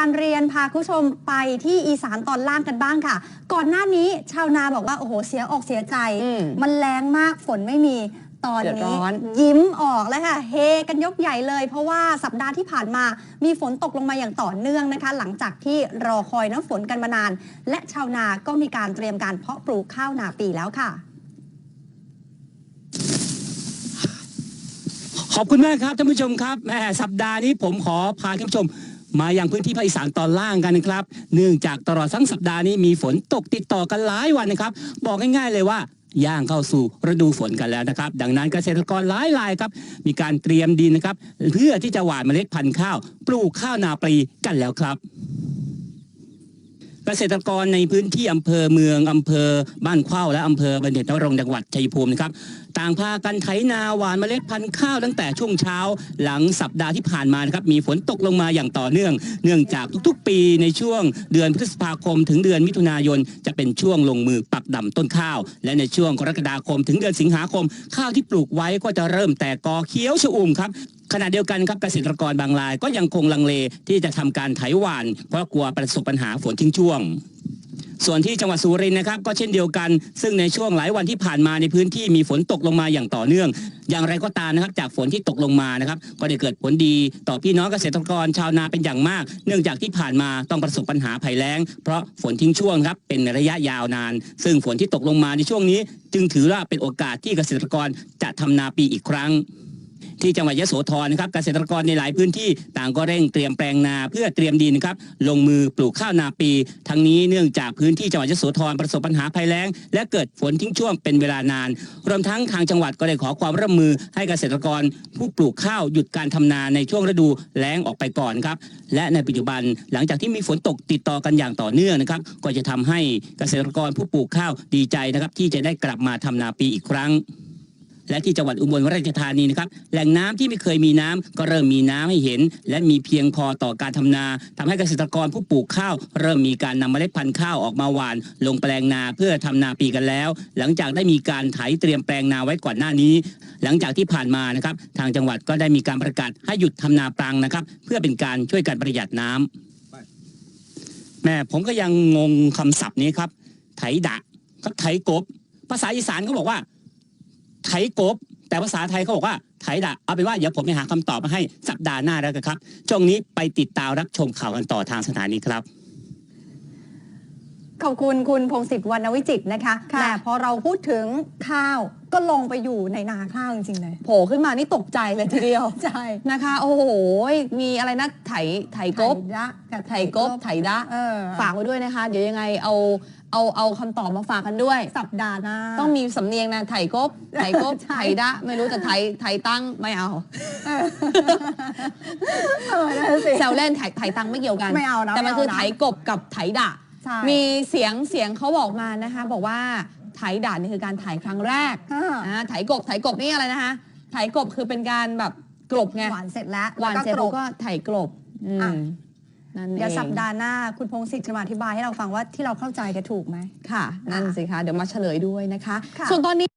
การเรียนพาคุณผู้ชมไปที่อีสานตอนล่างกันบ้างค่ะ ก่อนหน้านี้ชาวนาบอกว่าโอ้โหเสียอกเสียใจ อืมมันแรงมากฝนไม่มีตอนเดือดร้นี้อน ยิ้มออกแล้วค่ะเฮกันยกใหญ่เลย เพราะว่าสัปดาห์ที่ผ่านมามีฝนตกลงมาอย่างต่อเนื่องนะคะ หลังจากที่รอคอยน้ำฝนกันมานาน และชาวนาก็มีการเตรียมการเพาะปลูกข้าวนาปีแล้วค่ะ ขอบคุณมากครับท่านผู้ชมครับแหมสัปดาห์นี้ผมขอพาท่านผู้ชม มาอย่างพื้นที่ภาคอีสานตอนล่างกันนะครับ เนื่องจากตลอดทั้งสัปดาห์นี้มีฝนตกติดต่อกันหลายวันนะครับ บอกง่ายๆเลยว่าย่างเข้าสู่ฤดูฝนกันแล้วนะครับ ดังนั้นเกษตรกรหลายรายครับ มีการเตรียมดินนะครับ เพื่อที่จะหว่านเมล็ดพันธุ์ข้าว ปลูกข้าวนาปรีกันแล้วครับ กษตรกรในพื้นที่อำเภอเมืองอำเภอบ้านเข้าและอำเภอบันเทิงนรงจังหวัดชัยภูมินะครับต่างพากันไถนาหวานเมล็ดพันธุ์ข้าวตั้งแต่ช่วงเช้า หลังสัปดาห์ที่ผ่านมานะครับมีฝนตกลงมาอย่างต่อเนื่อง เนื่องจากทุกๆ ปีในช่วงเดือนพฤษภาคม ถึงเดือนมิถุนายน จะเป็นช่วงลงมือปักดำต้นข้าว และในช่วงกรกฎาคม ถึงเดือนสิงหาคม ข้าวที่ปลูกไว้ก็จะเริ่มแตกกอเขียวชอุ่มครับ ขณะเดียวกันครับเกษตรกรบางรายก็ยังคงลังเลที่จะทำการไถหว่าน เพราะกลัวประสบปัญหาฝนทิ้งช่วงส่วนที่จังหวัดสุรินทร์นะครับก็เช่นเดียวกัน ซึ่งในช่วงหลายวันที่ผ่านมาในพื้นที่มีฝนตกลงมาอย่างต่อเนื่อง อย่างไรก็ตามนะครับ จากฝนที่ตกลงมานะครับ ก็ได้เกิดผลดีต่อพี่น้องเกษตรกรชาวนาเป็นอย่างมาก เนื่องจากที่ผ่านมาต้องประสบปัญหาภัยแล้ง เพราะฝนทิ้งช่วงครับเป็นระยะยาวนาน ซึ่งฝนที่ตกลงมาในช่วงนี้ จึงถือว่าเป็นโอกาสที่เกษตรกรจะทำนาปีอีกครั้ง ที่จังหวัดยโสธรนะครับเกษตรกรในหลายพื้นที่ต่างก็เร่งเตรียมแปลงนาเพื่อเตรียมดินครับลงมือปลูกข้าวนาปี ทั้งนี้เนื่องจากพื้นที่จังหวัดยโสธรประสบปัญหาภัยแล้ง และเกิดฝนทิ้งช่วงเป็นเวลานาน รวมทั้งทางจังหวัดก็ได้ขอความร่วมมือให้เกษตรกร ผู้ปลูกข้าวหยุดการทำนาในช่วงฤดูแล้งออกไปก่อนครับและในปัจจุบันหลังจากที่มีฝนตกติดต่อกันอย่างต่อเนื่องนะครับก็จะทำให้เกษตรกรผู้ปลูกข้าวดีใจนะครับที่จะได้กลับมาทำนาปีอีกครั้ง และที่จังหวัดอุบลราชธานีนะครับแหล่งน้ำที่ไม่เคยมีน้ำก็เริ่มมีน้ำให้เห็น และมีเพียงพอต่อการทำนาทำให้เกษตรกรผู้ปลูกข้าว เริ่มมีการนำเมล็ดพันธุ์ข้าวออกมาหว่าน ลงแปลงนาเพื่อทำนาปีกันแล้ว หลังจากได้มีการไถเตรียมแปลงนาไว้ก่อนหน้านี้ หลังจากที่ผ่านมานะครับทางจังหวัดก็ได้มีการประกาศให้หยุดทำนาปรังนะครับ เพื่อเป็นการช่วยกันประหยัดน้ำแม่ผมก็ยังงงคำศัพท์นี้ครับ ไถดะกับไถกบ ภาษาอีสานเขาบอกว่า ไถกบ แต่ภาษาไทยเขาบอกว่าไถดะเอาเป็นว่าเดี๋ยวผมไปหาคำตอบมาให้สัปดาห์หน้าแล้วกันครับช่วงนี้ไปติดตามรับชมข่าวกันต่อทางสถานีครับขอบคุณคุณพงศิษฐ์วรรณวิจิตรนะคะค่ะแต่พอเราพูดถึงข้าว ก็ลงไปอยู่ในนาข้าวจริงๆเลยโผล่ขึ้นมานี่ตกใจเลยทีเดียว ใช่นะคะ โอ้โห มีอะไรนะไถไถกบไถดะกับไถกบไถดะเออฝากไว้ด้วยนะคะ เดี๋ยวยังไงเอาเอาเอาคำตอบมาฝากกันด้วย สัปดาห์หน้าต้องมีสำเนียงนะไถกบไถกบใช่ไถดะ ไม่รู้จะไถไถตั้งไม่เอาเออนั่นสิแซวเล่นไถไถตั้งไม่เกี่ยวกันไม่เอานะแต่มันไม่เอาคือนะไถกบกับไถดะใช่มีเสียงเสียงเขาบอกมานะคะ บอกว่า ไถดะนี่คือการไถครั้งแรกอ่าอ่าไถกบไถกบนี่อะไรนะคะไถกบคือเป็นการแบบกลบไงหวานเสร็จแล้วหวานเสร็จแล้แล้ววก็ก็ไถกลบอืมอะ นั่นเอง เดี๋ยวสัปดาห์หน้าคุณพงศิษฐ์จะมาอธิบายให้เราฟังว่าที่เราเข้าใจกันถูกไหม ค่ะ นั่นสิคะ เดี๋ยวมาเฉลยด้วยนะคะ ค่ะ ส่วนตอนนี้